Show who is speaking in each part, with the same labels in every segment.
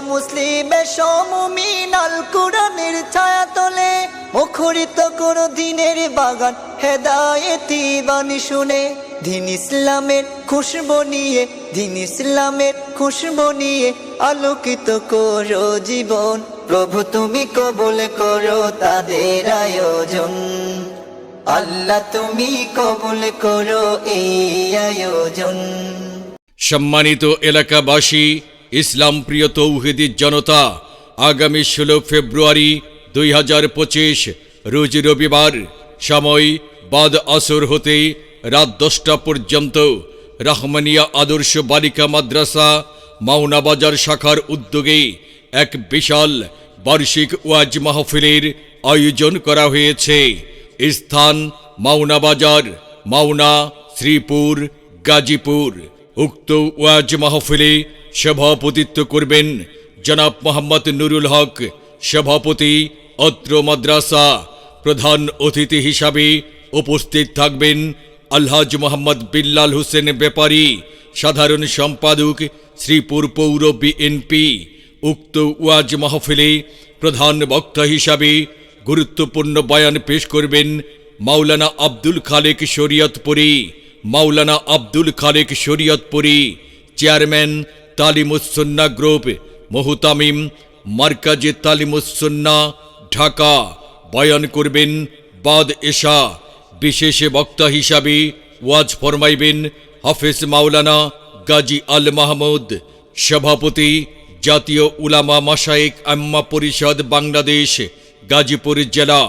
Speaker 1: মুসলিমে আল ছায়া মুখরিত দিনের বাগান, হেদায়েতি বাণী শুনে। দিন ইসলামের খুশবু নিয়ে, দিন ইসলামের খুশবু নিয়ে আলোকিত করো জীবন। প্রভু তুমি কবুল করো তাদের আয়োজন। আল্লাহ তুমি কবুল করো এই আয়োজন।
Speaker 2: সম্মানিত এলাকাবাসী ইসলাম প্রিয় তৌহিদি জনতা, আগামী ষোলো ফেব্রুয়ারি দুই হাজার পঁচিশ, রোজ রবিবার, সময় বাদ আসর হতে রাত দশটা পর্যন্ত রহমানিয়া আদর্শ বালিকা মাদ্রাসা মাওনাবাজার শাখার উদ্যোগে এক বিশাল বার্ষিক ওয়াজ মাহফিলের আয়োজন করা হয়েছে। স্থান মাওনাবাজার মাওনা, শ্রীপুর, গাজীপুর। উক্ত ওয়াজ মাহফিলে সভাপতিত্ব করবেন জনাব মোহাম্মদ নুরুল হক, সভাপতি অত্র মাদ্রাসা। প্রধান অতিথি হিসাবে উপস্থিত থাকবেন আলহাজ মোহাম্মদ বিল্লাল হোসেন ব্যাপারী, সাধারণ সম্পাদক শ্রীপুর পৌর বিএনপি। উক্ত ওয়াজ মাহফিলে প্রধান বক্তা হিসাবে গুরুত্বপূর্ণ বয়ান পেশ করবেন মাওলানা আব্দুল খালেক শরিয়তপুরী। মাওলানা আব্দুল খালেক শরিয়তপুরী, চেয়ারম্যান তালিমুসন্না গ্রুপ, মহুতামিম, মার্কাজে তালিমুসন্না ঢাকা। বয়ান করবেন বাদ এশা। বিশেষ বক্তা হিসাবে ওয়াজ ফরমাইবেন হাফেজ মাওলানা গাজী আল মাহমুদ, সভাপতি, জাতীয় উলামা মাসায়েক আম্মা পরিষদ বাংলাদেশ, গাজীপুর জেলা।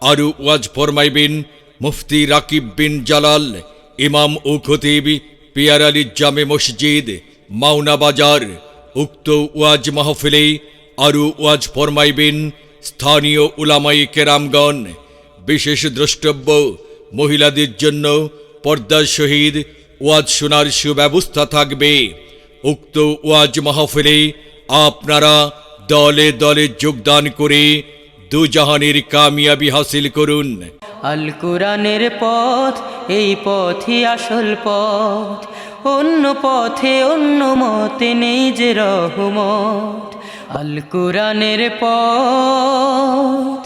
Speaker 2: আরও ওয়াজ ফরমাইবেন মুফতি রাকিব বিন জালাল, ইমাম ও খতিব, পিয়ার আলী জামে মসজিদ মাওনা বাজার, উক্ত ওয়াজ মাহফিলে আরও ওয়াজ ফরমাইবেন স্থানীয় উলামাই কেরামগণ। বিশেষ দ্রষ্টব্য, মহিলাদের জন্য পর্দার সহিত ওয়াজ শোনার সুব্যবস্থা থাকবে। উক্ত ওয়াজ মাহফিলে আপনারা দলে দলে যোগদান করে দুজাহানের কামিয়াবি হাসিল করুন।
Speaker 3: আল কোরআনের পথ, এই পথই আসল পথ। অন্য পথে অন্য মতে নেই যে রহমত। আল কোরআনের পথ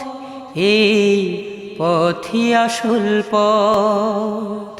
Speaker 3: এই পথি আসল পথ।